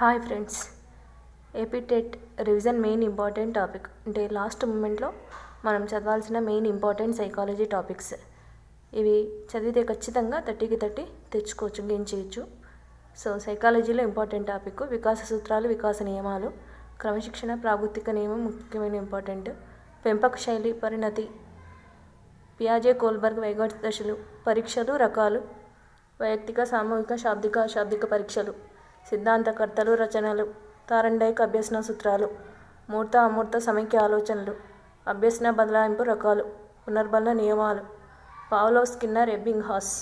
Hi friends. AP TET revision main important topic. అంటే last మూమెంట్లో మనం చదవాల్సిన మెయిన్ ఇంపార్టెంట్ సైకాలజీ టాపిక్స్. ఇవి చదివితే ఖచ్చితంగా థర్టీకి థర్టీ తెచ్చుకోవచ్చు గెయిన్ చేయొచ్చు. సో సైకాలజీలో ఇంపార్టెంట్ టాపిక్ వికాస సూత్రాలు వికాస నియమాలు క్రమశిక్షణ ప్రాగుతిక నియమం ముఖ్యమైన ఇంపార్టెంట్. పెంపక శైలి పరిణతి పియాజే కోల్బర్గ్ వైగాట్ దశలు పరీక్షలు రకాలు వైయక్తిక సామూహిక శాబ్దిక అశాబ్దిక పరీక్షలు. సిద్ధాంతకర్తలు రచనలు తారండైక్ అభ్యసన సూత్రాలు మూర్త అమూర్త సమైక్య ఆలోచనలు అభ్యసన బదలాయింపు రకాలు పునర్బల నియమాలు పావులో స్కిన్నర్ ఎబ్బింగ్ హాస్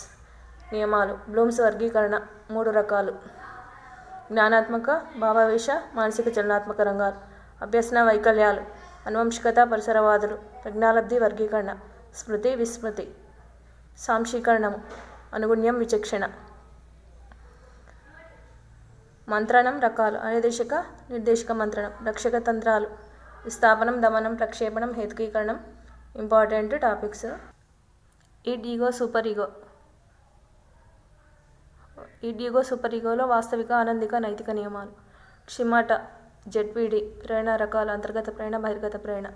నియమాలు బ్లూమ్స్ వర్గీకరణ మూడు రకాలు. జ్ఞానాత్మక భావావేశ మానసిక చలనాత్మక రంగాలు అభ్యసన వైకల్యాలు అనువంశికత పరిసరవాదులు ప్రజ్ఞాలబ్ధి వర్గీకరణ స్మృతి విస్మృతి సాంశీకరణము అనుగుణ్యం విచక్షణ. మంత్రణం రకాలు. అనిర్దేశక నిర్దేశక మంత్రణం రక్షక తంత్రాలు. విస్థాపనం దమనం ప్రక్షేపణం హేతుకీకరణం. Important topics. Id ego super ego id ego super ఈగోలో వాస్తవిక ఆనందిక నైతిక నియమాలు. క్షిమాట జెడ్పీడి ప్రేరణ రకాలు అంతర్గత ప్రేరణ బహిర్గత ప్రేరణ.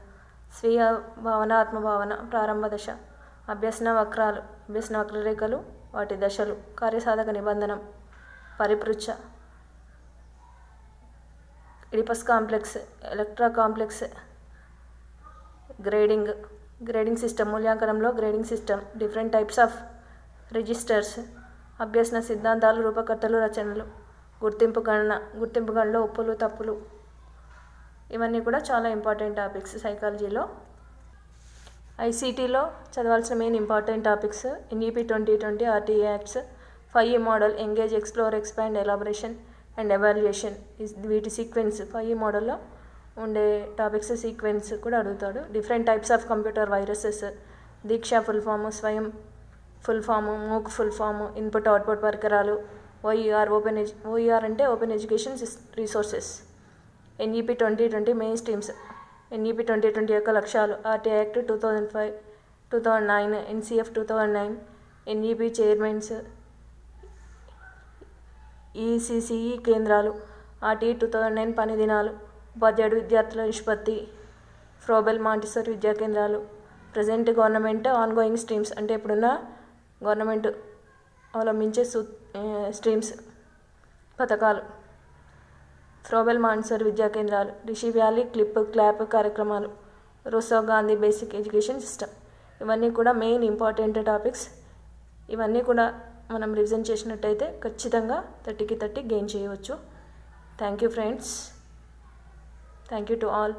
స్వీయ భావన ఆత్మభావన ప్రారంభ దశ. అభ్యసన వక్రాలు అభ్యసన వక్రరేఖలు వాటి దశలు. కార్యసాధక నిబంధనం. పరిపృచ్ఛ Oedipus complex Electra complex grading grading system మూల్యాంకనంలో grading system different types of registers అభ్యసన సిద్ధాంతాలు రూపకర్తలు రచనలు గుర్తింపు గణన గుర్తింపు గణలో ఒప్పులు తప్పులు. ఇవన్నీ కూడా చాలా ఇంపార్టెంట్ టాపిక్స్ సైకాలజీలో ఐసీటీలో చదవాల్సిన main important topics NEP twenty twenty RTE acts five E model engage explore expand elaboration and evaluation వీటి సీక్వెన్స్ ఫైవ్ మోడల్లో ఉండే టాపిక్స్ సీక్వెన్స్ కూడా అడుగుతాడు. Different types of computer viruses Diksha full form Swayam full form MOOC full form input output పరికరాలు OER open edu OER అంటే open education resources NEP twenty twenty main streams NEP twenty twenty యొక్క లక్ష్యాలు RTE act two thousand five two thousand nine NCF two thousand nine NEP chairmans ECCE కేంద్రాలు RT two thousand nine పని దినాలు ఉపాధ్యాయుడు విద్యార్థుల నిష్పత్తి Froebel మాంటిసర్ విద్యా కేంద్రాలు ప్రజెంట్ గవర్నమెంట్ ఆన్గోయింగ్ స్ట్రీమ్స్ అంటే ఇప్పుడున్న గవర్నమెంట్ అవలంబించే సూ స్ట్రీమ్స్ పథకాలు. ఫ్రోబెల్ మాన్సర్ విద్యా కేంద్రాలు రిషి వ్యాలీ క్లిప్ క్లాప్ కార్యక్రమాలు Rousseau Gandhi basic education system. ఇవన్నీ కూడా మెయిన్ ఇంపార్టెంట్ టాపిక్స్. ఇవన్నీ కూడా మనం రివిజన్ చేసినట్టయితే ఖచ్చితంగా థర్టీకి థర్టీ గెయిన్ చేయవచ్చు. Thank you friends thank you to all